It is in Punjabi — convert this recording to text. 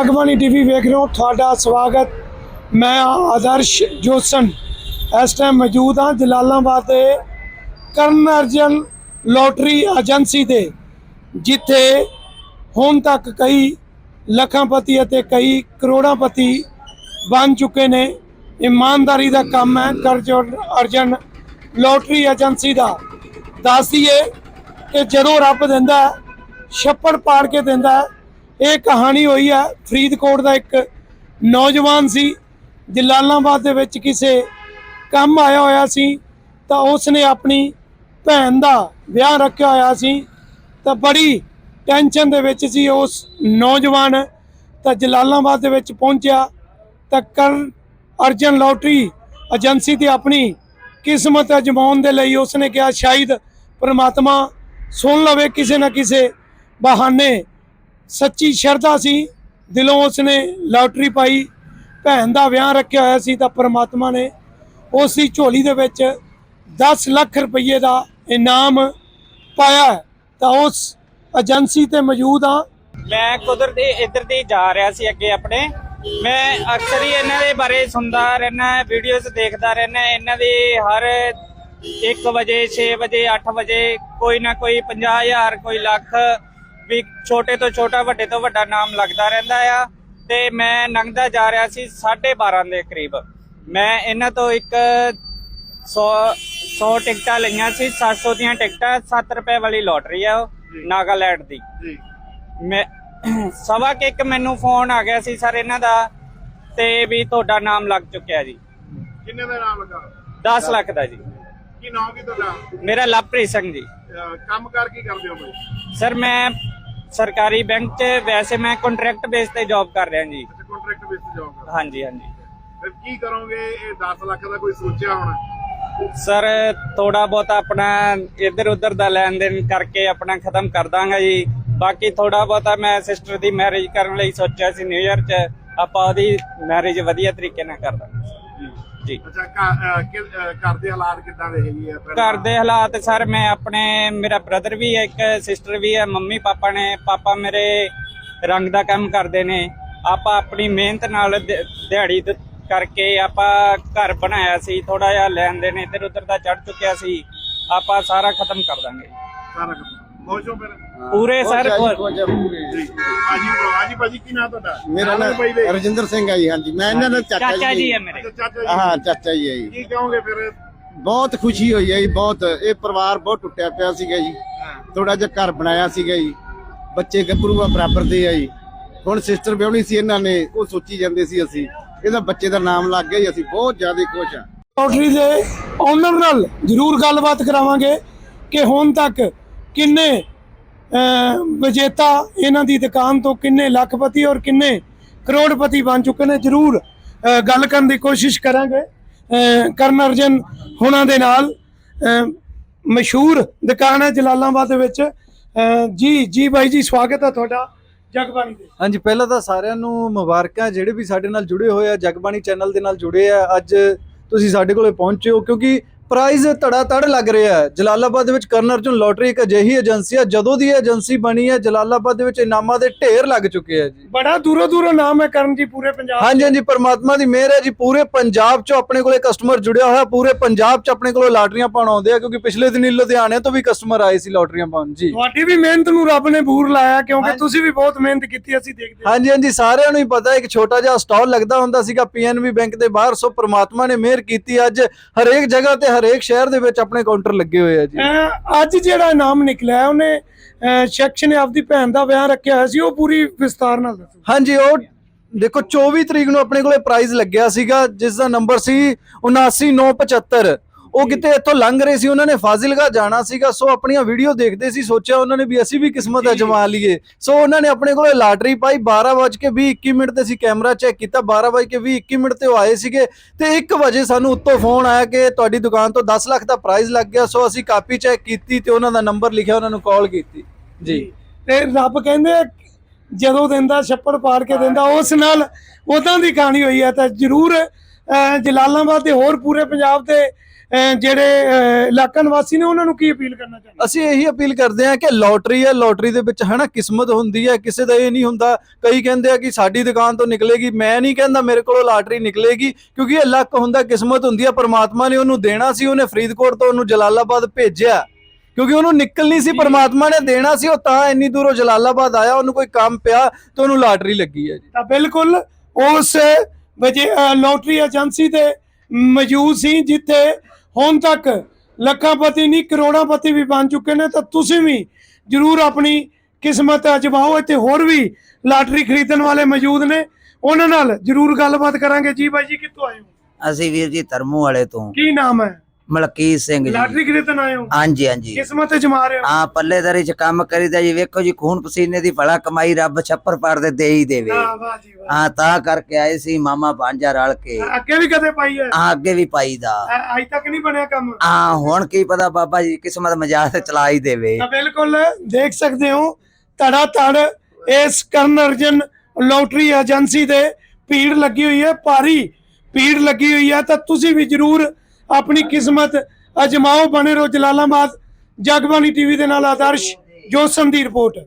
ਅਗਵਾਨੀ ਟੀਵੀ ਵੇਖ ਰਹੇ ਹੋ, ਤੁਹਾਡਾ ਸਵਾਗਤ। ਮੈਂ ਆਦਰਸ਼ ਜੋਸਨ ਇਸ ਟਾਈਮ ਮੌਜੂਦ ਹਾਂ ਜਲਾਲਾਬਾਦ ਦੇ ਕਰਨ ਅਰਜਨ ਲੋਟਰੀ ਏਜੰਸੀ ਦੇ ਜਿੱਥੇ ਹੁਣ ਤੱਕ ਕਈ ਲੱਖਾਂਪਤੀ ਅਤੇ ਕਈ ਕਰੋੜਾਂਪਤੀ ਬਣ ਚੁੱਕੇ ਨੇ। ਇਮਾਨਦਾਰੀ ਦਾ ਕੰਮ ਹੈ ਕਰਨ ਅਰਜਨ ਲੋਟਰੀ ਏਜੰਸੀ ਦਾ। ਦੱਸ ਦਈਏ ਕਿ ਜਦੋਂ ਰੱਬ ਦਿੰਦਾ ਛੱਪੜ ਪਾੜ ਕੇ ਦਿੰਦਾ ਇਹ ਕਹਾਣੀ ਹੋਈ ਹੈ ਫਰੀਦਕੋਟ ਦਾ ਇੱਕ ਨੌਜਵਾਨ ਸੀ ਜਲਾਲਾਬਾਦ ਦੇ ਵਿੱਚ ਕਿਸੇ ਕੰਮ ਆਇਆ ਹੋਇਆ ਸੀ, ਤਾਂ ਉਸ ਨੇ ਆਪਣੀ ਭੈਣ ਦਾ ਵਿਆਹ ਰੱਖਿਆ ਹੋਇਆ ਸੀ, ਤਾਂ ਬੜੀ ਟੈਨਸ਼ਨ ਦੇ ਵਿੱਚ ਸੀ ਉਸ ਨੌਜਵਾਨ। ਤਾਂ ਜਲਾਲਾਬਾਦ ਦੇ ਵਿੱਚ ਪਹੁੰਚਿਆ, ਤਾਂ ਕਰਨ ਅਰਜਨ ਲੋਟਰੀ ਏਜੰਸੀ ਤੇ ਆਪਣੀ ਕਿਸਮਤ ਅਜਮਾਉਣ ਦੇ ਲਈ ਉਸ ਨੇ ਕਿਹਾ, ਸ਼ਾਇਦ ਪਰਮਾਤਮਾ ਸੁਣ ਲਵੇ ਕਿਸੇ ਨਾ ਕਿਸੇ ਬਹਾਨੇ ਸੱਚੀ ਸ਼ਰਧਾ ਸੀ। ਦਿਲੋਂ ਉਸਨੇ ਲੋਟਰੀ ਪਾਈ। ਭੈਣ ਦਾ ਵਿਆਹ ਰੱਖਿਆ ਹੋਇਆ ਸੀ ਤਾਂ ਪ੍ਰਮਾਤਮਾ ਨੇ ਉਸ ਦੀ ਝੋਲੀ ਦੇ ਵਿੱਚ 10 ਲੱਖ ਰੁਪਏ ਦਾ ਇਨਾਮ ਪਾਇਆ ਤਾਂ ਉਸ ਏਜੰਸੀ ਤੇ ਮੌਜੂਦ ਹਾਂ। ਮੈਂ ਕੁਦਰਤੀ ਇੱਧਰ ਦੀ ਜਾ ਰਿਹਾ ਸੀ ਅੱਗੇ ਆਪਣੇ। ਮੈਂ ਅਕਸਰ ਹੀ ਇਹਨਾਂ ਦੇ ਬਾਰੇ ਸੁਣਦਾ ਰਹਿਣਾ ਵੀਡੀਓਜ਼ ਦੇਖਦਾ ਰਹਿਣਾ ਇਹਨਾਂ ਦੀ ਹਰ 1 ਵਜੇ 6 ਵਜੇ 8 ਵਜੇ ਕੋਈ ਨਾ ਕੋਈ 50000 ਕੋਈ ਲੱਖ ਵੀ ਛੋਟੇ ਤੋਂ ਛੋਟਾ ਵੱਡੇ ਤੋਂ ਵੱਡਾ ਨਾਮ ਲੱਗਦਾ ਰਹਿੰਦਾ ਆ। ਤੇ ਮੈਂ ਲੰਘਦਾ ਜਾ ਰਿਹਾ ਸੀ 12:30 ਦੇ ਕਰੀਬ। ਮੈਂ ਇਹਨਾਂ ਤੋਂ ਇੱਕ 100 100 ਟਿਕਟਾਂ ਲਈਆਂ ਸੀ 700 ਦੀਆਂ ਟਿਕਟਾਂ 7 ਰੁਪਏ ਵਾਲੀ ਲੋਟਰੀ ਆ ਉਹ ਨਾਗਾਲੈਂਡ ਦੀ। ਜੀ। ਮੈਂ ਸਵਾ ਕਿ ਇੱਕ ਮੈਨੂੰ ਫੋਨ ਆ ਗਿਆ ਸੀ ਸਰ ਇਹਨਾਂ ਦਾ ਤੇ ਵੀ ਤੁਹਾਡਾ ਨਾਮ ਲੱਗ ਚੁੱਕਿਆ ਜੀ। ਕਿੰਨੇ ਦਾ ਨਾਮ ਲੱਗਾ? 10 ਲੱਖ ਦਾ ਜੀ। ਕੀ ਨਾਮ ਕੀ ਤੁਹਾਡਾ? ਮੇਰਾ ਲਵਪ੍ਰੀਤ ਸਿੰਘ ਜੀ। ਕੰਮ ਕਰ ਕੀ ਕਰਦੇ ਹੋ ਬਈ? ਸਰ ਮੈਂ ਸਰਕਾਰੀ ਬੈਂਕ 'ਚ ਵੈਸੇ ਮੈਂ ਕੰਟਰੈਕਟ ਬੇਸ ਤੇ ਜੌਬ ਕਰ ਰਿਹਾ ਜੀ। ਅੱਛਾ ਕੰਟਰੈਕਟ ਬੇਸ ਤੇ ਜੌਬ ਕਰਦੇ ਹਾਂਜੀ ਹਾਂਜੀ। ਫਿਰ ਕੀ ਕਰੋਗੇ? ਇਹ 10 ਲੱਖ ਦਾ ਕੋਈ ਸੋਚਿਆ ਹੋਣਾ? ਸਰ ਥੋੜਾ ਬਹੁਤ ਆਪਣਾ ਇੱਧਰ ਉੱਧਰ ਦਾ ਲੈਣ ਦੇਣ ਕਰਕੇ ਆਪਣਾ ਖਤਮ ਕਰ ਦਾਂਗਾ ਜੀ। ਬਾਕੀ ਥੋੜਾ ਬਹੁਤਾ ਮੈਂ ਸਿਸਟਰ ਦੀ ਮੈਰਿਜ ਕਰਨ ਲਈ ਸੋਚਿਆ ਸੀ ਨਿਊ ਇਅਰ 'ਚ। ਆਪਾਂ ਉਹਦੀ ਮੈਰਿਜ ਵਧੀਆ ਤਰੀਕੇ ਨਾਲ ਕਰ ਦਾਂਗੇ। ਜੀ ਅੱਛਾ ਘਰ- ਅਹ ਕਿ- ਅਹ ਘਰ ਦੇ ਹਾਲਾਤ ਕਿੱਦਾਂ ਦੇ ਹੈਗੇ ਆ ਫਿਰ? ਘਰ ਦੇ ਹਾਲਾਤ ਸਰ ਮੈਂ ਆਪਣੇ ਮੇਰਾ ਬ੍ਰਦਰ ਵੀ ਹੈ ਇੱਕ ਸਿਸਟਰ ਵੀ ਹੈ ਮੰਮੀ ਪਾਪਾ ਨੇ ਪਾਪਾ ਮੇਰੇ ਰੰਗ ਦਾ ਕੰਮ ਕਰਦੇ ਨੇ। ਆਪਾਂ ਆਪਣੀ ਮਿਹਨਤ ਨਾਲ ਦਿ- ਦਿਹਾੜੀ ਦ- ਕਰਕੇ ਆਪਾਂ ਘਰ ਬਣਾਇਆ ਸੀ ਥੋੜਾ ਜਿਹਾ ਲੈਣ ਦੇਣ ਇੱਧਰ ਉੱਧਰ ਦਾ ਚੜ ਚੁੱਕਿਆ ਸੀ। ਆਪਾਂ ਸਾਰਾ ਖਤਮ ਕਰ ਦਾਂਗੇ। ਸਾਰਾ ਕੰਮ ਖੁਸ਼ ਹੋ ਫਿਰ। ਪੂਰੇ ਸਰ ਜੀ ਹਾਂਜੀ ਬ్రో ਹਾਂਜੀ ਭਾਜੀ ਕੀ ਨਾਮ ਤੁਹਾਡਾ? ਮੇਰਾ ਨਾਮ ਭਾਈ ਦੇ। ਨਾਮ ਰਜਿੰਦਰ ਸਿੰਘ ਆ ਜੀ ਹਾਂਜੀ। ਮੈਂ ਇਹਨਾਂ ਦਾ ਚਾਚਾ ਚਾਚਾ ਜੀ ਜੀ ਹੈ ਮੇਰੇ। ਅੱਛਾ ਚਾਚਾ ਜੀ। ਹਾਂ ਚਾਚਾ ਜੀ ਹੈ ਜੀ। ਕੀ ਕਹੋਗੇ ਫਿਰ? ਬਹੁਤ ਖੁਸ਼ੀ ਹੋਈ ਹੈ ਜੀ ਬਹੁਤ। ਇਹ ਪਰਿਵਾਰ ਬਹੁਤ ਟੁੱਟਿਆ ਪਿਆ ਸੀਗਾ ਜੀ। ਥੋੜਾ ਜਿਹਾ ਘਰ ਬਣਾਇਆ ਸੀਗਾ ਜੀ। ਬੱਚੇ ਗੱਭਰੂ ਆ ਬਰਾਬਰ ਦੇ ਆ ਜੀ। ਹੁਣ ਸਿਸਟਰ ਵਿਆਹਣੀ ਸੀ ਇਹਨਾਂ ਨੇ ਉਹ ਸੋਚੀ ਜਾਂਦੇ ਸੀ ਅਸੀਂ ਇਹਦਾ ਬੱਚੇ ਦਾ ਨਾਮ ਲੱਗ ਗਿਆ ਜੀ ਅਸੀਂ ਬਹੁਤ ਜ਼ਿਆਦਾ ਖੁਸ਼ ਆ। ਲੋਟਰੀ ਦੇ ਓਨਰ ਨਾਲ ਜ਼ਰੂਰ ਗੱਲਬਾਤ ਕਰਾਵਾਂਗੇ ਕਿ ਹੁਣ ਤੱਕ ਕਿੰਨੇ ਵਿਜੇਤਾ ਇਹਨਾਂ ਦੀ ਦੁਕਾਨ ਤੋਂ ਕਿੰਨੇ ਲੱਖਪਤੀ ਔਰ ਕਿੰਨੇ ਕਰੋੜਪਤੀ ਬਣ ਚੁੱਕੇ ਨੇ? ਜ਼ਰੂਰ ਗੱਲ ਕਰਨ ਦੀ ਕੋਸ਼ਿਸ਼ ਕਰਾਂਗੇ। ਕਰਨ ਅਰਜਨ ਹੁਣਾਂ ਦੇ ਨਾਲ ਮਸ਼ਹੂਰ ਦੁਕਾਨ ਹੈ ਜਲਾਲਾਬਾਦ ਦੇ ਵਿੱਚ। ਜੀ ਜੀ ਬਾਈ ਜੀ, ਸਵਾਗਤ ਹੈ ਤੁਹਾਡਾ ਜਗਬਾਣੀ ਦੇ ਹਾਂਜੀ, ਪਹਿਲਾਂ ਤਾਂ ਸਾਰਿਆਂ ਨੂੰ ਮੁਬਾਰਕਾਂ, ਜਿਹੜੇ ਵੀ ਸਾਡੇ ਨਾਲ ਜੁੜੇ ਹੋਏ ਆ, ਜਗਬਾਣੀ ਚੈਨਲ ਦੇ ਨਾਲ ਜੁੜੇ ਆ, ਅੱਜ ਤੁਸੀਂ ਸਾਡੇ ਕੋਲੇ ਪਹੁੰਚੇ ਹੋ, ਕਿਉਂਕਿ ਪ੍ਰਾਈਜ਼ ਧੜਾ ਧੜ ਲੱਗ ਰਿਹਾ ਹੈ। ਜਲਾਲਾਬਾਦ ਦੇ ਵਿੱਚ ਕਰਨ ਅਰਜੁਨ ਲੋਟਰੀ ਇੱਕ ਅਜਿਹੀ ਏਜੰਸੀ ਆ ਜਦੋਂ ਦੀ ਇਹ ਏਜੰਸੀ ਬਣੀ ਹੈ ਜਲਾਲਾਬਾਦ ਦੇ ਵਿੱਚ ਇਨਾਮਾਂ ਦੇ ਢੇਰ ਲੱਗ ਚੁੱਕੇ ਆ ਜੀ। ਬੜਾ ਦੂਰੋਂ ਦੂਰੋਂ ਨਾਮ ਹੈ ਕਰਨ ਜੀ ਪੂਰੇ ਪੰਜਾਬ ਹਾਂਜੀ ਹਾਂਜੀ ਪਰਮਾਤਮਾ ਦੀ ਮਿਹਰ ਹੈ ਜੀ ਪੂਰੇ ਪੰਜਾਬ 'ਚ ਆਪਣੇ ਕੋਲੇ ਕਸਟਮਰ ਜੁੜਿਆ ਹੋਇਆ ਪੂਰੇ ਪੰਜਾਬ 'ਚ ਆਪਣੇ ਕੋਲੇ ਲਾਟਰੀਆਂ ਪਾਉਣ ਆਉਂਦੇ ਆ ਕਿਉਂਕਿ ਪਿਛਲੇ ਦਿਨੀ ਲੁਧਿਆਣੇ ਤੋਂ ਵੀ ਕਸਟਮਰ ਆਏ ਸੀ ਲਾਟਰੀਆਂ ਪਾਉਣ ਜੀ। ਤੁਹਾਡੀ ਵੀ ਮਿਹਨਤ ਨੂੰ ਰੱਬ ਨੇ ਬੂਰ ਲਾਇਆ ਕਿਉਂਕਿ ਤੁਸੀਂ ਵੀ ਬਹੁਤ ਮਿਹਨਤ ਕੀਤੀ ਅਸੀਂ ਦੇਖਦੇ ਹਾਂ। ਹਾਂਜੀ ਹਾਂਜੀ ਸਾਰਿਆਂ ਨੂੰ ਹੀ ਪਤਾ ਹੈ ਇੱਕ ਛੋਟਾ ਜਿਹਾ ਸਟਾਲ ਲੱਗਦਾ ਹੁੰਦਾ ਸੀਗਾ ਪੀਐਨਬੀ ਬੈਂਕ ਦੇ ਬਾਹਰ ਸੋ ਪ੍ਰਮਾਤਮਾ ਨੇ ਮਿਹਰ ਕੀਤੀ ਅੱਜ ਹਰੇਕ ਜਗ੍ਹਾ ਤੇ ਹਰੇਕ ਸ਼ਹਿਰ ਦੇ ਵਿੱਚ ਆਪਣੇ ਕਾਊਂਟਰ ਲੱਗੇ ਹੋਏ ਆ ਜੀ। ਅਹ ਅੱਜ ਜਿਹੜਾ ਨਾਮ ਨਿਕਲਿਆ ਉਹਨੇ ਅਹ ਸ਼ਖਸ ਨੇ ਆਪਦੀ ਭੈਣ ਦਾ ਵਿਆਹ ਰੱਖਿਆ ਹੋਇਆ ਸੀ ਉਹ ਪੂਰੀ ਵਿਸਤਾਰ ਨਾਲ ਦੱਸੋ। ਹਾਂਜੀ ਉਹ ਦੇਖੋ 24 ਤਰੀਕ ਨੂੰ ਆਪਣੇ ਕੋਲੇ ਪ੍ਰਾਈਜ਼ ਲੱਗਿਆ ਸੀਗਾ ਜਿਸ ਦਾ ਨੰਬਰ ਸੀ 79975 ਉਹ ਕਿਤੇ ਇੱਥੋਂ ਲੰਘ ਰਹੇ ਸੀ ਉਹਨਾਂ ਨੇ ਫਾਜ਼ਿਲਗਾ ਜਾਣਾ ਸੀਗਾ ਸੋ ਆਪਣੀਆਂ ਵੀਡੀਓ ਦੇਖਦੇ ਸੀ ਸੋਚਿਆ ਉਹਨਾਂ ਨੇ ਵੀ ਅਸੀਂ ਵੀ ਕਿਸਮਤ ਅਜਮਾ ਲਈਏ। ਸੋ ਉਹਨਾਂ ਨੇ ਆਪਣੇ ਕੋਲੇ ਲਾਟਰੀ ਪਾਈ 12:20 21 ਮਿੰਟ ਤੇ ਅਸੀਂ ਕੈਮਰਾ ਚੈੱਕ ਕੀਤਾ 12:20 21 ਮਿੰਟ ਤੇ ਉਹ ਆਏ ਸੀਗੇ ਤੇ 1 ਵਜੇ ਸਾਨੂੰ ਉੱਤੋਂ ਫੋਨ ਆਇਆ ਕਿ ਤੁਹਾਡੀ ਦੁਕਾਨ ਤੋਂ 10 ਲੱਖ ਦਾ ਪ੍ਰਾਈਜ਼ ਲੱਗ ਗਿਆ ਸੋ ਅਸੀਂ ਕਾਪੀ ਚੈੱਕ ਕੀਤੀ ਤੇ ਉਹਨਾਂ ਦਾ ਨੰਬਰ ਲਿਖਿਆ ਉਹਨਾਂ ਨੂੰ ਕਾਲ ਕੀਤੀ। ਜੀ। ਤੇ ਰੱਬ ਕਹਿੰਦੇ ਜਦੋਂ ਦਿੰਦਾ ਛੱਪੜ ਪਾੜ ਕੇ ਦਿੰਦਾ ਉਸ ਨਾਲ ਉਦਾਂ ਦੀ ਕਹਾਣੀ ਹੋਈ ਹੈ ਤਾਂ ਜਰੂਰ ਜਲਾਲਾਬਾਦ ਤੇ ਹੋਰ ਪੂਰੇ ਪੰਜਾਬ ਅਹ, ਜਿਹੜੇ ਇਲਾਕਾ ਨਿਵਾਸੀ ਨੇ ਉਹਨਾਂ ਨੂੰ ਕੀ ਅਪੀਲ ਕਰਨਾ ਚਾਹੁੰਦੇ ਅਸੀਂ ਇਹੀ ਅਪੀਲ ਕਰਦੇ ਹਾਂ ਕਿ ਲੋਟਰੀ ਹੈ ਲੋਟਰੀ ਦੇ ਵਿੱਚ ਹਨਾ ਕਿਸਮਤ ਹੁੰਦੀ ਹੈ ਕਿਸੇ ਦਾ ਇਹ ਨਹੀਂ ਹੁੰਦਾ। ਕਈ ਕਹਿੰਦੇ ਆ ਕਿ ਸਾਡੀ ਦੁਕਾਨ ਤੋਂ ਨਿਕਲੇਗੀ ਮੈਂ ਨਹੀਂ ਕਹਿੰਦਾ ਮੇਰੇ ਕੋਲੋਂ ਲਾਟਰੀ ਨਿਕਲੇਗੀ ਕਿਉਂਕਿ ਇਹ ਲੱਕ ਹੁੰਦਾ ਕਿਸਮਤ ਹੁੰਦੀ ਹੈ। ਪਰਮਾਤਮਾ ਨੇ ਉਹਨੂੰ ਦੇਣਾ ਸੀ ਉਹਨੇ ਫਰੀਦਕੋਟ ਤੋਂ ਉਹਨੂੰ ਜਲਾਲਾਬਾਦ ਭੇਜਿਆ। ਕਿਉਂਕਿ ਉਹਨੂੰ ਨਿਕਲਣੀ ਸੀ ਪਰਮਾਤਮਾ ਨੇ ਦੇਣਾ ਸੀ ਉਹ ਤਾਂ ਇੰਨੀ ਦੂਰੋਂ ਜਲਾਲਾਬਾਦ ਆਇਆ ਉਹਨੂੰ ਕੋਈ ਕੰਮ ਪਿਆ ਤੇ ਉਹਨੂੰ ਲਾਟਰੀ ਲੱਗੀ ਹੈ ਜੀ। ਤਾਂ ਬਿਲਕੁਲ ਉਸ ਵਜੇ ਲੋਟਰੀ ਏਜੰਸੀ ਤੇ ਮੌਜੂਦ ਸੀ ਜਿੱਥੇ ਹੁਣ ਤੱਕ ਲੱਖਾਂਪਤੀ ਨਹੀਂ ਕਰੋੜਾਂਪਤੀ ਵੀ ਬਣ ਚੁੱਕੇ ਨੇ ਤਾਂ ਤੁਸੀਂ ਵੀ ਜਰੂਰ ਆਪਣੀ ਕਿਸਮਤ ਅਜਮਾਓ ਇੱਥੇ ਹੋਰ ਵੀ ਲਾਟਰੀ ਖਰੀਦਣ ਵਾਲੇ ਮੌਜੂਦ ਨੇ। ਉਹਨਾਂ ਨਾਲ ਜਰੂਰ ਗੱਲਬਾਤ ਕਰਾਂਗੇ। ਜੀ ਬਾਈ ਜੀ ਕਿੱਥੋਂ ਆਏ ਹੋ? ਅਸੀਂ ਵੀਰ ਜੀ ਧਰਮੂ ਵਾਲੇ ਤੋਂ। ਕੀ ਨਾਮ ਹੈ? ਮਲਕੀਤ ਸਿੰਘ ਜੀ। ਲਾਟਰੀ ਖਰੀਦਣ ਆਏ ਹੋ? ਹਾਂਜੀ ਹਾਂਜੀ। ਕਿਸਮਤ ਅਜਮਾ ਰਹੇ ਹੋ? ਆ ਪੱਲੇਦਾਰੀ ਚ ਕੰਮ ਕਰੀਦਾ ਜੀ। ਵੇਖੋ ਜੀ ਖੂਨ ਪਸੀਨੇ ਦੀ ਭਲਾ ਕਮਾਈ ਰੱਬ ਛੱਪਰ ਪਰ ਦੇ ਦੇ ਹੀ ਦੇਵੇ। ਹਾਂ ਵਾਹ ਜੀ ਵਾਹ। ਆ ਤਾਂ ਕਰਕੇ ਆਏ ਸੀ ਮਾਮਾ ਭਾਂਜਾ ਰਲ ਕੇ। ਅੱਗੇ ਵੀ ਕਦੇ ਪਾਈ ਹੈ? ਆ ਅੱਗੇ ਵੀ ਪਾਈਦਾ ਅ- ਅੱਜ ਤੱਕ ਨਹੀਂ ਬਣਿਆ ਕੰਮ? ਆ ਹੁਣ ਕੀ ਪਤਾ ਬਾਬਾ ਜੀ ਕਿਸਮਤ ਮਜਾਜ ਤੇ ਚਲਾ ਹੀ ਦੇਵੇ। ਤਾਂ ਬਿਲਕੁਲ ਦੇਖ ਸਕਦੇ ਹੋ ਧੜਾ ਧੜ ਇਸ ਕਰਨ ਅਰਜਨ ਲੋਟਰੀ ਏਜੰਸੀ ਦੇ ਭੀੜ ਲੱਗੀ ਹੋਈ ਹੈ। ਭਾਰੀ ਭੀੜ ਲੱਗੀ ਹੋਈ ਹੈ। ਤਾਂ ਤੁਸੀਂ ਵੀ ਜਰੂਰ ਆਪਣੀ ਕਿਸਮਤ ਅਜਮਾਓ ਬਣੇ ਰਹੋ ਜਲਾਲਾਬਾਦ ਜਗਬਾਣੀ ਟੀਵੀ ਦੇ ਨਾਲ ਆਦਰਸ਼ ਜੋਸਨ ਦੀ ਰਿਪੋਰਟ।